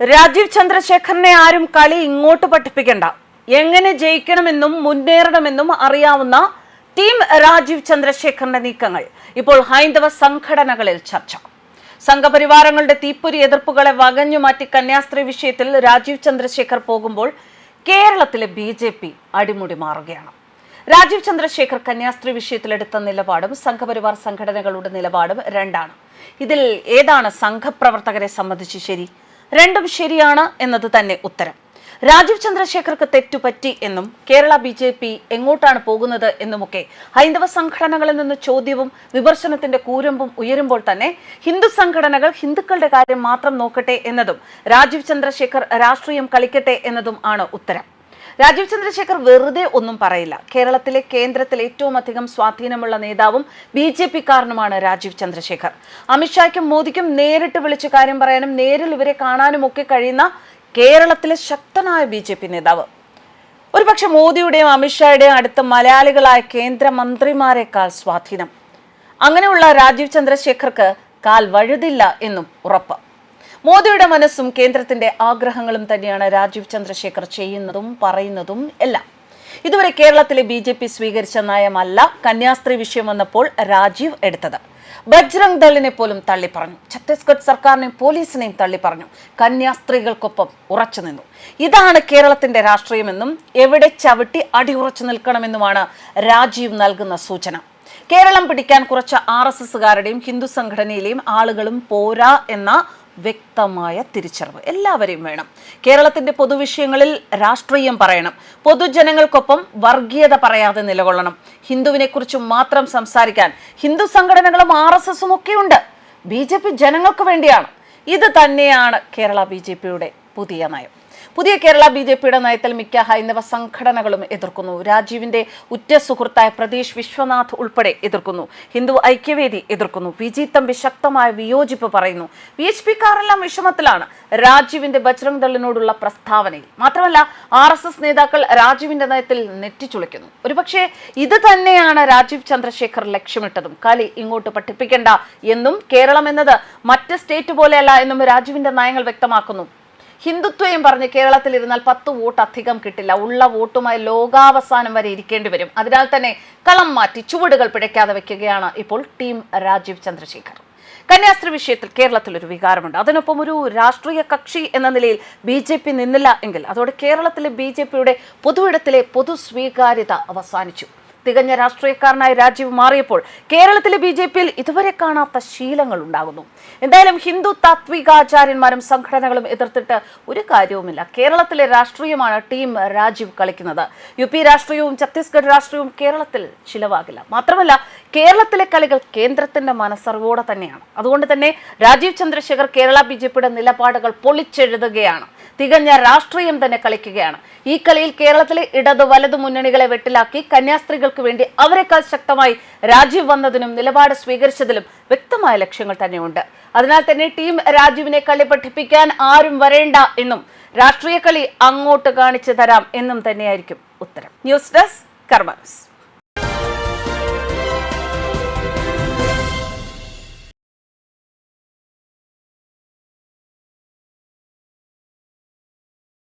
രാജീവ് ചന്ദ്രശേഖരനെ ആരും കളി ഇങ്ങോട്ട് പഠിപ്പിക്കണ്ട. എങ്ങനെ ജയിക്കണമെന്നും മുന്നേറണമെന്നും അറിയാവുന്ന ടീം രാജീവ് ചന്ദ്രശേഖരന്റെ നീക്കങ്ങൾ. ഇപ്പോൾ ഹൈന്ദവ സംഘടനകളിൽ ചർച്ച. സംഘപരിവാരങ്ങളുടെ തീപ്പൊരി എതിർപ്പുകളെ വകഞ്ഞു മാറ്റി കന്യാസ്ത്രീ വിഷയത്തിൽ രാജീവ് ചന്ദ്രശേഖർ പോകുമ്പോൾ കേരളത്തിലെ ബി ജെ പി അടിമുടി മാറുകയാണ്. രാജീവ് ചന്ദ്രശേഖർ കന്യാസ്ത്രീ വിഷയത്തിലെടുത്ത നിലപാടും സംഘപരിവാർ സംഘടനകളുടെ നിലപാടും രണ്ടാണ്. ഇതിൽ ഏതാണ് സംഘപ്രവർത്തകരെ സംബന്ധിച്ച് ശരി? രണ്ടും ശരിയാണ് എന്നത് തന്നെ ഉത്തരം. രാജീവ് ചന്ദ്രശേഖർക്ക് തെറ്റുപറ്റി എന്നും കേരള ബി ജെ പി എങ്ങോട്ടാണ് പോകുന്നത് എന്നുമൊക്കെ ഹൈന്ദവ സംഘടനകളിൽ നിന്ന് ചോദ്യവും വിമർശനത്തിന്റെ കൂരമ്പും ഉയരുമ്പോൾ തന്നെ ഹിന്ദു സംഘടനകൾ ഹിന്ദുക്കളുടെ കാര്യം മാത്രം നോക്കട്ടെ എന്നതും രാജീവ് ചന്ദ്രശേഖർ രാഷ്ട്രീയം കളിക്കട്ടെ എന്നതും ആണ് ഉത്തരം. രാജീവ് ചന്ദ്രശേഖർ വെറുതെ ഒന്നും പറയില്ല. കേരളത്തിലെ കേന്ദ്രത്തിൽ ഏറ്റവും അധികം സ്വാധീനമുള്ള നേതാവും ബി ജെ പിക്കാരനുമാണ് രാജീവ് ചന്ദ്രശേഖർ. അമിത്ഷായ്ക്കും മോദിക്കും നേരിട്ട് വിളിച്ച് കാര്യം പറയാനും നേരിൽ ഇവരെ കാണാനും ഒക്കെ കഴിയുന്ന കേരളത്തിലെ ശക്തനായ ബി ജെ പി നേതാവ്. ഒരുപക്ഷെ മോദിയുടെയും അമിത്ഷായുടെയും അടുത്ത മലയാളികളായ കേന്ദ്രമന്ത്രിമാരെക്കാൾ സ്വാധീനം. അങ്ങനെയുള്ള രാജീവ് ചന്ദ്രശേഖർക്ക് കാൽ വഴുതില്ല എന്നും ഉറപ്പ്. മോദിയുടെ മനസ്സും കേന്ദ്രത്തിന്റെ ആഗ്രഹങ്ങളും തന്നെയാണ് രാജീവ് ചന്ദ്രശേഖർ ചെയ്യുന്നതും പറയുന്നതും എല്ലാം. ഇതുവരെ കേരളത്തിലെ ബി ജെ പി സ്വീകരിച്ച നയമല്ല കന്യാസ്ത്രീ വിഷയം വന്നപ്പോൾ രാജീവ് എടുത്തത്. ബജ്രംഗ് ദളിനെ പോലും തള്ളിപ്പറഞ്ഞു. ഛത്തീസ്ഗഡ് സർക്കാരിനെയും പോലീസിനെയും തള്ളി പറഞ്ഞു കന്യാസ്ത്രീകൾക്കൊപ്പം ഉറച്ചു നിന്നു. ഇതാണ് കേരളത്തിന്റെ രാഷ്ട്രീയമെന്നും എവിടെ ചവിട്ടി ഉറച്ചു നിൽക്കണമെന്നുമാണ് രാജീവ് നൽകുന്ന സൂചന. കേരളം പിടിക്കാൻ കുറച്ച് ആർ എസ് എസുകാരുടെയും ഹിന്ദു സംഘടനയിലെയും ആളുകളും പോരാ എന്ന വ്യക്തമായ തിരിച്ചറിവ്. എല്ലാവരെയും വേണം. കേരളത്തിന്റെ പൊതുവിഷയങ്ങളിൽ രാഷ്ട്രീയം പറയണം. പൊതുജനങ്ങൾക്കൊപ്പം വർഗീയത പറയാതെ നിലകൊള്ളണം. ഹിന്ദുവിനെ കുറിച്ച് മാത്രം സംസാരിക്കാൻ ഹിന്ദു സംഘടനകളും ആർ എസ് എസും ഒക്കെയുണ്ട്. ബി ജെ പി ജനങ്ങൾക്ക് വേണ്ടിയാണ്. ഇത് തന്നെയാണ് കേരള ബി ജെ പിയുടെ പുതിയ നയം. പുതിയ കേരള ബി ജെ പിയുടെ നയത്തിൽ മിക്ക ഹൈന്ദവ സംഘടനകളും എതിർക്കുന്നു. രാജീവിന്റെ ഉറ്റ സുഹൃത്തായ പ്രതീഷ് വിശ്വനാഥ് ഉൾപ്പെടെ എതിർക്കുന്നു. ഹിന്ദു ഐക്യവേദി എതിർക്കുന്നു. വിജി തമ്പി ശക്തമായ വിയോജിപ്പ് പറയുന്നു. വി എച്ച് പിക്കാരെല്ലാം വിഷമത്തിലാണ് രാജീവിന്റെ ബജ്രംഗ് ദളിനോടുള്ള പ്രസ്താവനയിൽ. മാത്രമല്ല ആർ എസ് എസ് നേതാക്കൾ രാജീവിന്റെ നയത്തിൽ നെറ്റിച്ചുളിക്കുന്നു. ഒരുപക്ഷെ ഇത് തന്നെയാണ് രാജീവ് ചന്ദ്രശേഖർ ലക്ഷ്യമിട്ടതും. കളി ഇങ്ങോട്ട് പഠിപ്പിക്കേണ്ട എന്നും കേരളം എന്നത് മറ്റ് സ്റ്റേറ്റ് പോലെയല്ല എന്നും രാജീവിന്റെ നയങ്ങൾ വ്യക്തമാക്കുന്നു. ഹിന്ദുത്വയും പറഞ്ഞ് കേരളത്തിൽ ഇരുന്നാൽ പത്ത് വോട്ട് അധികം കിട്ടില്ല. ഉള്ള വോട്ടുമായി ലോകാവസാനം വരെ ഇരിക്കേണ്ടി വരും. അതിനാൽ തന്നെ കളം മാറ്റി ചുവടുകൾ പിഴയ്ക്കാതെ വയ്ക്കുകയാണ് ഇപ്പോൾ ടീം രാജീവ് ചന്ദ്രശേഖർ. കന്യാസ്ത്രീ വിഷയത്തിൽ കേരളത്തിൽ ഒരു വികാരമുണ്ട്. അതിനൊപ്പം ഒരു രാഷ്ട്രീയ കക്ഷി എന്ന നിലയിൽ ബി ജെ പി നിന്നില്ല എങ്കിൽ അതോടെ കേരളത്തിലെ ബി ജെ പിയുടെ പൊതുവിടത്തിലെ പൊതു സ്വീകാര്യത അവസാനിച്ചു. തികഞ്ഞ രാഷ്ട്രീയക്കാരനായി രാജീവ് മാറിയപ്പോൾ കേരളത്തിലെ ബി ജെ പിയിൽ ഇതുവരെ കാണാത്ത ശീലങ്ങൾ ഉണ്ടാകുന്നു എന്തായാലും ഹിന്ദു താത്വികാചാര്യന്മാരും സംഘടനകളും എതിർത്തിട്ട് ഒരു കാര്യവുമില്ല. കേരളത്തിലെ രാഷ്ട്രീയമാണ് ടീം രാജീവ് കളിക്കുന്നത്. യു പി രാഷ്ട്രീയവും ഛത്തീസ്ഗഡ് രാഷ്ട്രീയവും കേരളത്തിൽ ചിലവാകില്ല. മാത്രമല്ല കേരളത്തിലെ കളികൾ കേന്ദ്രത്തിന്റെ മനസ്സറിവോടെ തന്നെയാണ്. അതുകൊണ്ട് തന്നെ രാജീവ് ചന്ദ്രശേഖർ കേരള ബി ജെ പിയുടെ നിലപാടുകൾ പൊളിച്ചെഴുതുകയാണ്. തികഞ്ഞ രാഷ്ട്രീയം തന്നെ കളിക്കുകയാണ്. ഈ കളിയിൽ കേരളത്തിലെ ഇടതു വലതു മുന്നണികളെ വെട്ടിലാക്കി കന്യാസ്ത്രീകൾക്ക് വേണ്ടി അവരെക്കാൾ ശക്തമായി രാജീവ് വന്നതിനും നിലപാട് സ്വീകരിച്ചതിലും വ്യക്തമായ ലക്ഷ്യങ്ങൾ തന്നെയുണ്ട്. അതിനാൽ തന്നെ ടീം രാജീവിനെ കളി പഠിപ്പിക്കാൻ ആരും വരേണ്ട എന്നും രാഷ്ട്രീയ കളി അങ്ങോട്ട് കാണിച്ചു തരാം എന്നും തന്നെയായിരിക്കും ഉത്തരം. News desk കർമ്മസ്